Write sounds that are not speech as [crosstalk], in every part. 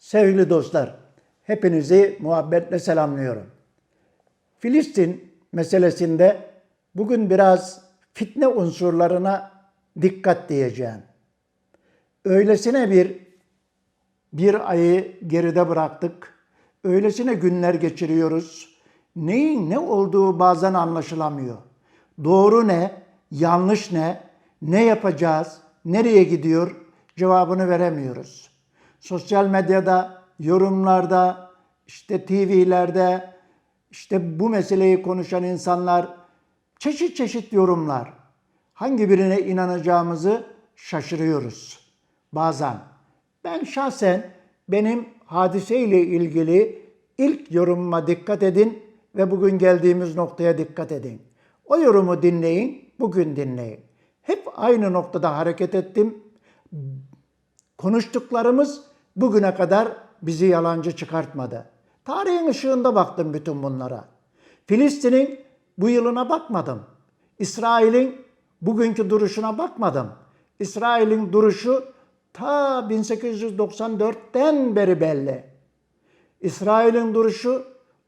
Sevgili dostlar, hepinizi muhabbetle selamlıyorum. Filistin meselesinde bugün biraz fitne unsurlarına dikkat diyeceğim. Öylesine bir bir ayı geride bıraktık. Öylesine günler geçiriyoruz. Neyin ne olduğu bazen anlaşılamıyor. Doğru ne, yanlış ne, ne yapacağız, nereye gidiyor cevabını veremiyoruz. Sosyal medyada, yorumlarda, işte TV'lerde, işte bu meseleyi konuşan insanlar çeşit çeşit yorumlar. Hangi birine inanacağımızı şaşırıyoruz bazen. Ben şahsen benim hadiseyle ilgili ilk yorumuma dikkat edin ve bugün geldiğimiz noktaya dikkat edin. O yorumu dinleyin, bugün dinleyin. Hep aynı noktada hareket ettim. Konuştuklarımız bugüne kadar bizi yalancı çıkartmadı. Tarihin ışığında baktım bütün bunlara. Filistin'in bu yılına bakmadım. İsrail'in bugünkü duruşuna bakmadım. İsrail'in duruşu ta 1894'ten beri belli. İsrail'in duruşu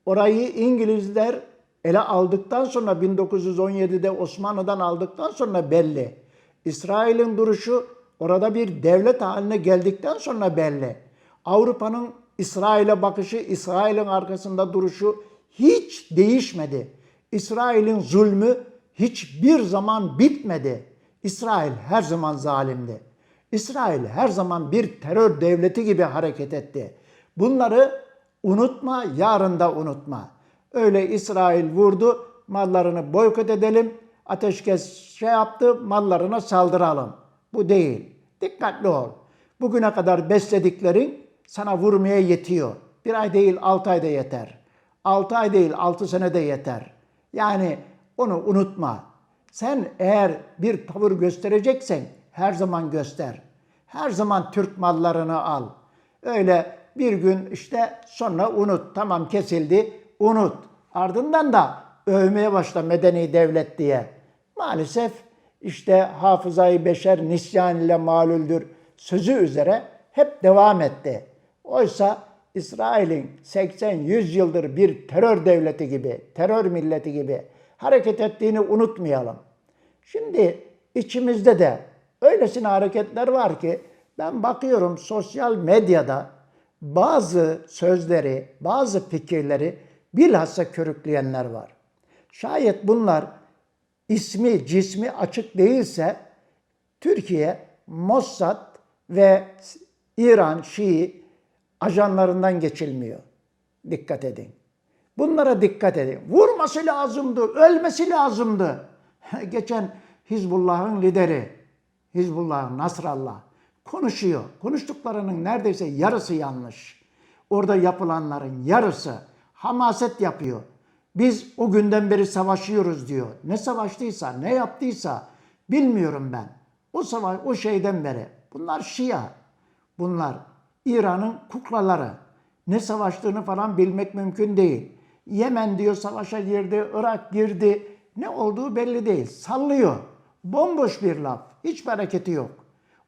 orayı İngilizler ele aldıktan sonra 1917'de Osmanlı'dan aldıktan sonra belli. İsrail'in duruşu orada bir devlet haline geldikten sonra belli. Avrupa'nın İsrail'e bakışı, İsrail'in arkasında duruşu hiç değişmedi. İsrail'in zulmü hiçbir zaman bitmedi. İsrail her zaman zalimdi. İsrail her zaman bir terör devleti gibi hareket etti. Bunları unutma, yarın da unutma. Öyle İsrail vurdu, mallarını boykot edelim, ateşkes şey yaptı, mallarına saldıralım. Bu değil. Dikkatli ol. Bugüne kadar beslediklerin sana vurmaya yetiyor. Bir ay değil, altı ayda yeter. Altı ay değil, altı senede yeter. Yani onu unutma. Sen eğer bir tavır göstereceksen her zaman göster. Her zaman Türk mallarını al. Öyle bir gün işte sonra unut. Tamam kesildi, unut. Ardından da övmeye başla medeni devlet diye. Maalesef işte hafızayı beşer nisyan ile malüldür sözü üzere hep devam etti. Oysa İsrail'in 80-100 yıldır bir terör devleti gibi, terör milleti gibi hareket ettiğini unutmayalım. Şimdi içimizde de öylesine hareketler var ki ben bakıyorum sosyal medyada bazı sözleri, bazı fikirleri bilhassa körükleyenler var. Şayet bunlar ismi, cismi açık değilse Türkiye, Mossad ve İran Şii ajanlarından geçilmiyor. Dikkat edin. Bunlara dikkat edin. Vurması lazımdı, ölmesi lazımdı. [laughs] Geçen Hizbullah'ın lideri, Hizbullah Nasrallah konuşuyor. Konuştuklarının neredeyse yarısı yanlış. Orada yapılanların yarısı hamaset yapıyor. Biz o günden beri savaşıyoruz diyor. Ne savaştıysa, ne yaptıysa bilmiyorum ben. O savaş, o şeyden beri. Bunlar Şia. Bunlar İran'ın kuklaları. Ne savaştığını falan bilmek mümkün değil. Yemen diyor savaşa girdi, Irak girdi. Ne olduğu belli değil. Sallıyor. Bomboş bir laf. Hiç hareketi yok.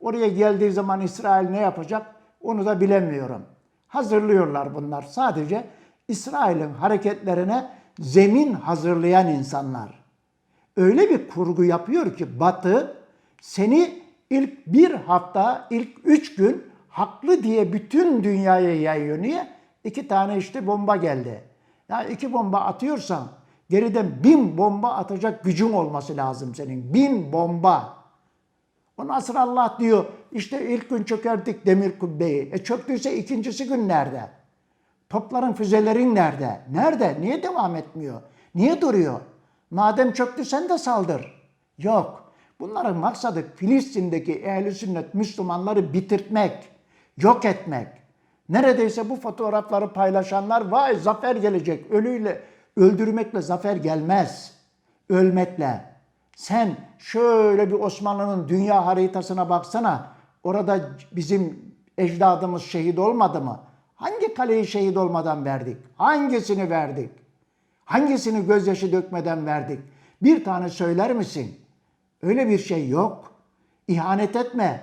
Oraya geldiği zaman İsrail ne yapacak onu da bilemiyorum. Hazırlıyorlar bunlar. Sadece İsrail'in hareketlerine zemin hazırlayan insanlar. Öyle bir kurgu yapıyor ki Batı seni ilk bir hafta, ilk üç gün haklı diye bütün dünyaya yayıyor. Niye? İki tane işte bomba geldi. Ya iki bomba atıyorsan geriden bin bomba atacak gücün olması lazım senin. Bin bomba. O Nasrallah diyor işte ilk gün çökerdik demir kubbeyi. E çöktüyse ikincisi gün nerede? Topların füzelerin nerede? Nerede? Niye devam etmiyor? Niye duruyor? Madem çöktü sen de saldır. Yok. Bunların maksadı Filistin'deki ehli sünnet Müslümanları bitirtmek, yok etmek. Neredeyse bu fotoğrafları paylaşanlar vay zafer gelecek. Ölüyle öldürmekle zafer gelmez. Ölmekle. Sen şöyle bir Osmanlı'nın dünya haritasına baksana. Orada bizim ecdadımız şehit olmadı mı? Hangi kaleyi şehit olmadan verdik? Hangisini verdik? Hangisini gözyaşı dökmeden verdik? Bir tane söyler misin? Öyle bir şey yok. İhanet etme.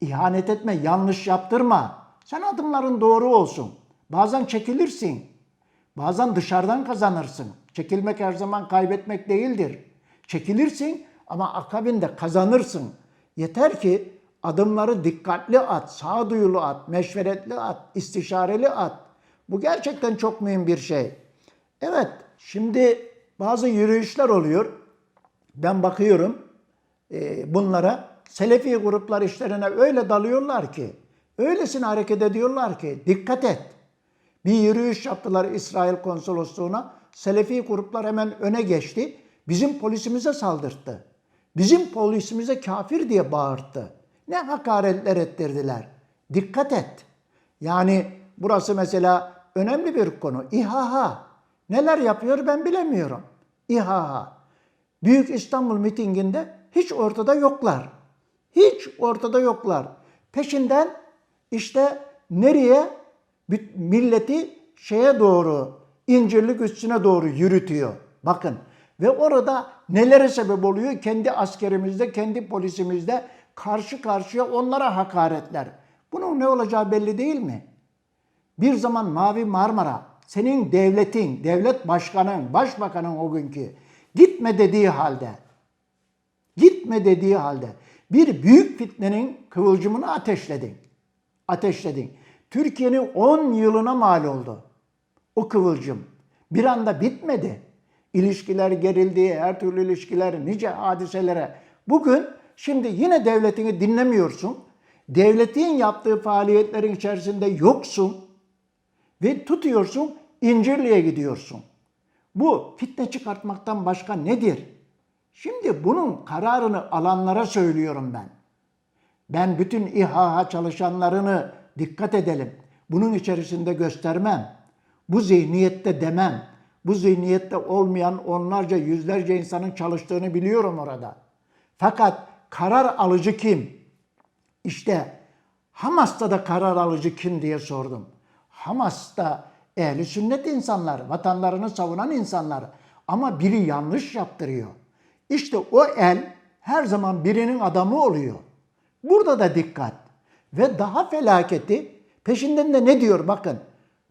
İhanet etme, yanlış yaptırma. Sen adımların doğru olsun. Bazen çekilirsin. Bazen dışarıdan kazanırsın. Çekilmek her zaman kaybetmek değildir. Çekilirsin ama akabinde kazanırsın. Yeter ki adımları dikkatli at, sağduyulu at, meşveretli at, istişareli at. Bu gerçekten çok mühim bir şey. Evet, şimdi bazı yürüyüşler oluyor. Ben bakıyorum e, bunlara. Selefi gruplar işlerine öyle dalıyorlar ki, öylesine hareket ediyorlar ki dikkat et. Bir yürüyüş yaptılar İsrail konsolosluğuna. Selefi gruplar hemen öne geçti. Bizim polisimize saldırttı. Bizim polisimize kafir diye bağırttı. Ne hakaretler ettirdiler. Dikkat et. Yani burası mesela önemli bir konu. İHA. Neler yapıyor ben bilemiyorum. İHA. Büyük İstanbul mitinginde hiç ortada yoklar. Hiç ortada yoklar. Peşinden işte nereye milleti şeye doğru, incirlik üstüne doğru yürütüyor. Bakın ve orada nelere sebep oluyor? Kendi askerimizde, kendi polisimizde karşı karşıya onlara hakaretler. Bunun ne olacağı belli değil mi? Bir zaman Mavi Marmara, senin devletin, devlet başkanın, başbakanın o günkü gitme dediği halde, gitme dediği halde bir büyük fitnenin kıvılcımını ateşledin. Ateşledin. Türkiye'nin 10 yılına mal oldu. O kıvılcım. Bir anda bitmedi. İlişkiler gerildi, her türlü ilişkiler, nice hadiselere. Bugün şimdi yine devletini dinlemiyorsun. Devletin yaptığı faaliyetlerin içerisinde yoksun. Ve tutuyorsun, İncirli'ye gidiyorsun. Bu fitne çıkartmaktan başka nedir? Şimdi bunun kararını alanlara söylüyorum ben. Ben bütün İHA çalışanlarını dikkat edelim. Bunun içerisinde göstermem. Bu zihniyette demem. Bu zihniyette olmayan onlarca yüzlerce insanın çalıştığını biliyorum orada. Fakat karar alıcı kim? İşte Hamas'ta da karar alıcı kim diye sordum. Hamas'ta ehli sünnet insanlar, vatanlarını savunan insanlar ama biri yanlış yaptırıyor. İşte o el her zaman birinin adamı oluyor. Burada da dikkat. Ve daha felaketi peşinden de ne diyor bakın.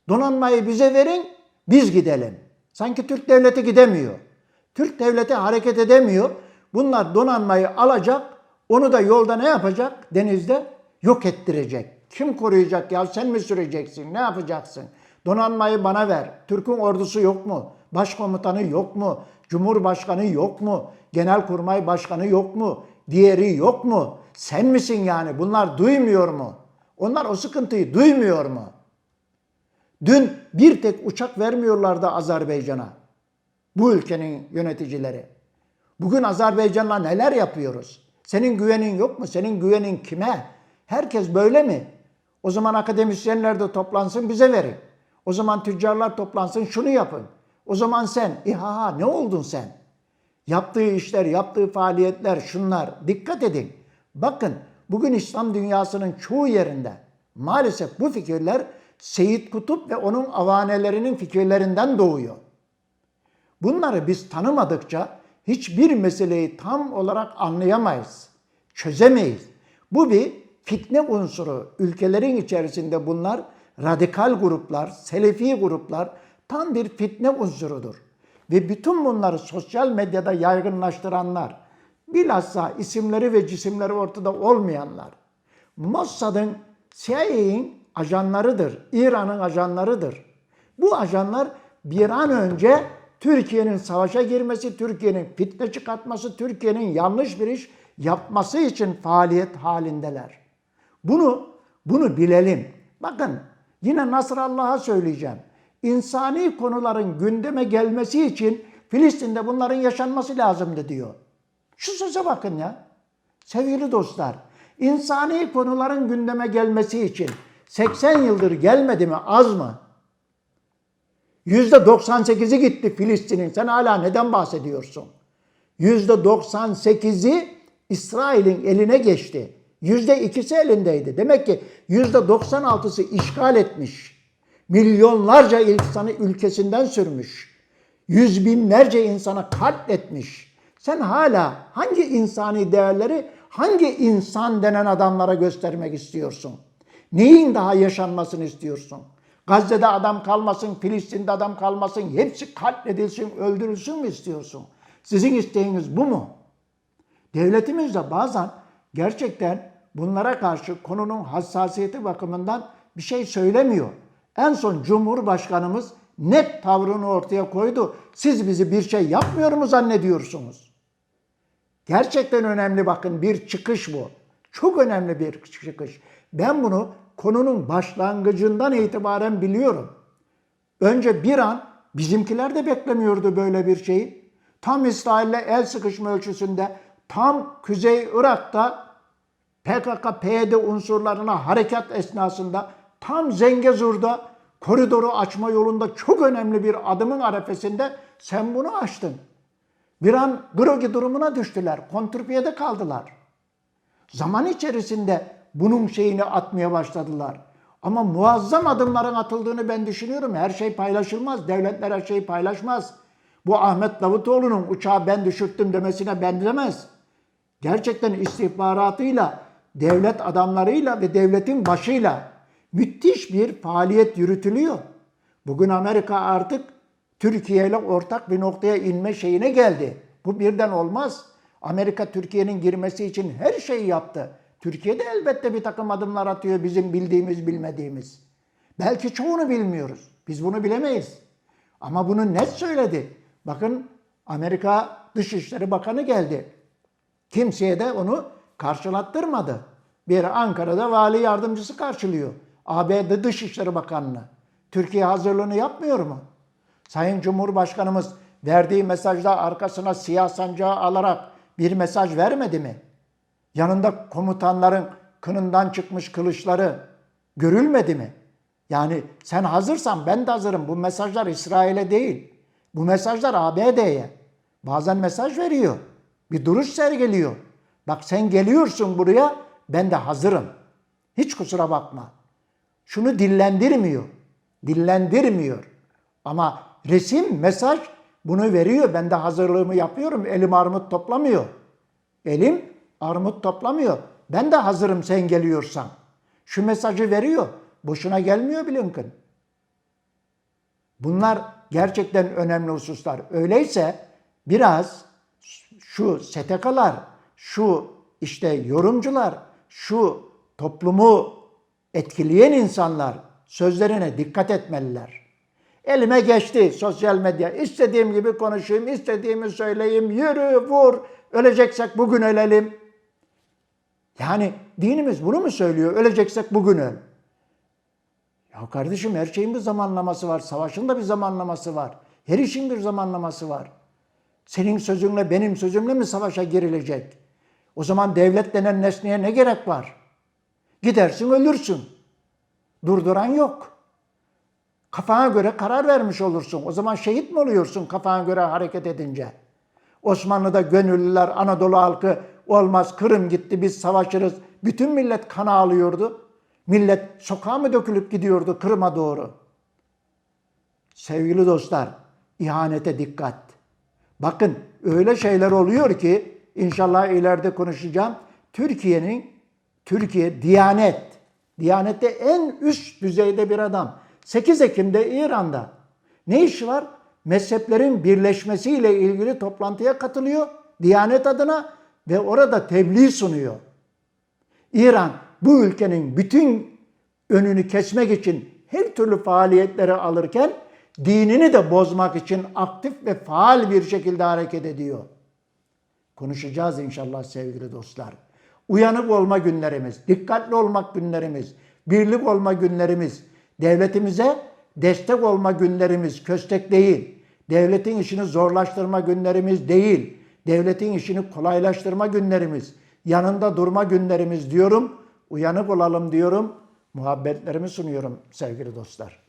Donanmayı bize verin, biz gidelim. Sanki Türk devleti gidemiyor. Türk devleti hareket edemiyor. Bunlar donanmayı alacak, onu da yolda ne yapacak? Denizde yok ettirecek. Kim koruyacak ya? Sen mi süreceksin? Ne yapacaksın? Donanmayı bana ver. Türk'ün ordusu yok mu? Başkomutanı yok mu? Cumhurbaşkanı yok mu? Genelkurmay başkanı yok mu? Diğeri yok mu? Sen misin yani? Bunlar duymuyor mu? Onlar o sıkıntıyı duymuyor mu? Dün bir tek uçak vermiyorlardı Azerbaycan'a. Bu ülkenin yöneticileri. Bugün Azerbaycan'la neler yapıyoruz? Senin güvenin yok mu? Senin güvenin kime? Herkes böyle mi? O zaman akademisyenler de toplansın bize verin. O zaman tüccarlar toplansın şunu yapın. O zaman sen, İHA ne oldun sen? Yaptığı işler, yaptığı faaliyetler şunlar. Dikkat edin. Bakın bugün İslam dünyasının çoğu yerinde maalesef bu fikirler Seyit Kutup ve onun avanelerinin fikirlerinden doğuyor. Bunları biz tanımadıkça hiçbir meseleyi tam olarak anlayamayız, çözemeyiz. Bu bir fitne unsuru. Ülkelerin içerisinde bunlar radikal gruplar, selefi gruplar tam bir fitne unsurudur. Ve bütün bunları sosyal medyada yaygınlaştıranlar, bilhassa isimleri ve cisimleri ortada olmayanlar, Mossad'ın, CIA'in ajanlarıdır, İran'ın ajanlarıdır. Bu ajanlar bir an önce Türkiye'nin savaşa girmesi, Türkiye'nin fitne çıkartması, Türkiye'nin yanlış bir iş yapması için faaliyet halindeler. Bunu bunu bilelim. Bakın yine Nasrallah'a söyleyeceğim. İnsani konuların gündeme gelmesi için Filistin'de bunların yaşanması lazımdı diyor. Şu söze bakın ya. Sevgili dostlar, insani konuların gündeme gelmesi için 80 yıldır gelmedi mi az mı? %98'i gitti Filistin'in. Sen hala neden bahsediyorsun? %98'i İsrail'in eline geçti. %2'si elindeydi. Demek ki %96'sı işgal etmiş. Milyonlarca insanı ülkesinden sürmüş. Yüz binlerce insana katletmiş. Sen hala hangi insani değerleri hangi insan denen adamlara göstermek istiyorsun? Neyin daha yaşanmasını istiyorsun? Gazze'de adam kalmasın, Filistin'de adam kalmasın, hepsi katledilsin, öldürülsün mü istiyorsun? Sizin isteğiniz bu mu? Devletimiz de bazen gerçekten bunlara karşı konunun hassasiyeti bakımından bir şey söylemiyor. En son Cumhurbaşkanımız net tavrını ortaya koydu. Siz bizi bir şey yapmıyor mu zannediyorsunuz? Gerçekten önemli bakın bir çıkış bu. Çok önemli bir çıkış. Ben bunu konunun başlangıcından itibaren biliyorum. Önce bir an bizimkiler de beklemiyordu böyle bir şeyi. Tam İsrail'le el sıkışma ölçüsünde, tam Kuzey Irak'ta PKK-PYD unsurlarına harekat esnasında, tam Zengezur'da koridoru açma yolunda çok önemli bir adımın arefesinde sen bunu açtın. Bir an Grogi durumuna düştüler. Kontrpiyede kaldılar. Zaman içerisinde bunun şeyini atmaya başladılar. Ama muazzam adımların atıldığını ben düşünüyorum. Her şey paylaşılmaz. Devletler her şeyi paylaşmaz. Bu Ahmet Davutoğlu'nun uçağı ben düşürttüm demesine benzemez. Gerçekten istihbaratıyla, devlet adamlarıyla ve devletin başıyla müthiş bir faaliyet yürütülüyor. Bugün Amerika artık Türkiye ile ortak bir noktaya inme şeyine geldi. Bu birden olmaz. Amerika Türkiye'nin girmesi için her şeyi yaptı. Türkiye de elbette bir takım adımlar atıyor bizim bildiğimiz bilmediğimiz. Belki çoğunu bilmiyoruz. Biz bunu bilemeyiz. Ama bunu net söyledi. Bakın Amerika Dışişleri Bakanı geldi. Kimseye de onu karşılattırmadı. Bir Ankara'da vali yardımcısı karşılıyor. ABD Dışişleri Bakanlığı. Türkiye hazırlığını yapmıyor mu? Sayın Cumhurbaşkanımız verdiği mesajda arkasına siyah sancağı alarak bir mesaj vermedi mi? Yanında komutanların kınından çıkmış kılıçları görülmedi mi? Yani sen hazırsan ben de hazırım. Bu mesajlar İsrail'e değil. Bu mesajlar ABD'ye. Bazen mesaj veriyor. Bir duruş sergiliyor. Bak sen geliyorsun buraya ben de hazırım. Hiç kusura bakma. Şunu dillendirmiyor. Dillendirmiyor. Ama resim, mesaj bunu veriyor. Ben de hazırlığımı yapıyorum. Elim armut toplamıyor. Elim armut toplamıyor. Ben de hazırım sen geliyorsan. Şu mesajı veriyor. Boşuna gelmiyor Blinken. Bunlar gerçekten önemli hususlar. Öyleyse biraz şu STK'lar, şu işte yorumcular, şu toplumu etkileyen insanlar sözlerine dikkat etmeliler. Elime geçti sosyal medya. İstediğim gibi konuşayım, istediğimi söyleyeyim. Yürü, vur. Öleceksek bugün ölelim. Yani dinimiz bunu mu söylüyor? Öleceksek bugün öl. Ya kardeşim her şeyin bir zamanlaması var. Savaşın da bir zamanlaması var. Her işin bir zamanlaması var. Senin sözünle benim sözümle mi savaşa girilecek? O zaman devlet denen nesneye ne gerek var? Gidersin ölürsün. Durduran yok. Kafana göre karar vermiş olursun. O zaman şehit mi oluyorsun kafana göre hareket edince? Osmanlı'da gönüllüler, Anadolu halkı olmaz Kırım gitti biz savaşırız. Bütün millet kana alıyordu. Millet sokağa mı dökülüp gidiyordu Kırım'a doğru? Sevgili dostlar, ihanete dikkat. Bakın öyle şeyler oluyor ki inşallah ileride konuşacağım. Türkiye'nin Türkiye Diyanet, Diyanette en üst düzeyde bir adam. 8 Ekim'de İran'da. Ne iş var? Mezheplerin birleşmesiyle ilgili toplantıya katılıyor Diyanet adına ve orada tebliğ sunuyor. İran bu ülkenin bütün önünü kesmek için her türlü faaliyetleri alırken dinini de bozmak için aktif ve faal bir şekilde hareket ediyor. Konuşacağız inşallah sevgili dostlar. Uyanık olma günlerimiz, dikkatli olmak günlerimiz, birlik olma günlerimiz, devletimize destek olma günlerimiz, köstek değil. Devletin işini zorlaştırma günlerimiz değil. Devletin işini kolaylaştırma günlerimiz, yanında durma günlerimiz diyorum. Uyanık olalım diyorum. Muhabbetlerimi sunuyorum sevgili dostlar.